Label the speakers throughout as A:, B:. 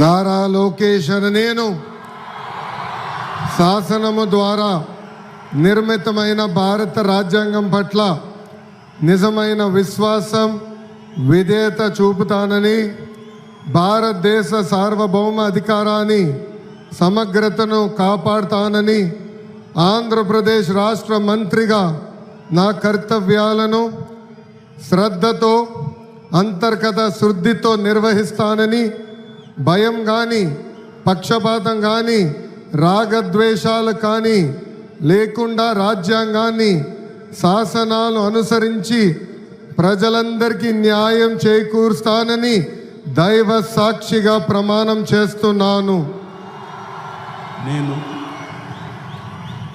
A: నారా లోకేష్ అని నేను శాసనము ద్వారా నిర్మితమైన భారత రాజ్యాంగం పట్ల నిజమైన విశ్వాసం విధేయత చూపుతానని భారతదేశ సార్వభౌమ అధికారాన్ని సమగ్రతను కాపాడుతానని ఆంధ్రప్రదేశ్ రాష్ట్ర మంత్రిగా నా కర్తవ్యాలను శ్రద్ధతో అంతర్గత శుద్ధితో నిర్వహిస్తానని భయం కానీ పక్షపాతం కానీ రాగద్వేషాలు కానీ లేకుండా రాజ్యాంగాన్ని శాసనాలు అనుసరించి ప్రజలందరికీ న్యాయం చేకూరుస్తానని దైవ సాక్షిగా ప్రమాణం చేస్తున్నాను.
B: నేను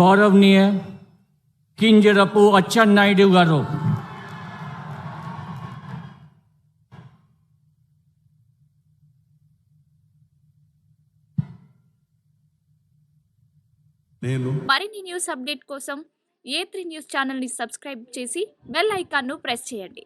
C: గౌరవనీయ కింజరపు అచ్చెన్నాయుడు గారు.
B: నేను
D: మరిన్ని న్యూస్ అప్డేట్ కోసం ఏ త్రీ న్యూస్ ఛానల్ని సబ్స్క్రైబ్ చేసి బెల్ ఐకాన్ను ప్రెస్ చేయండి.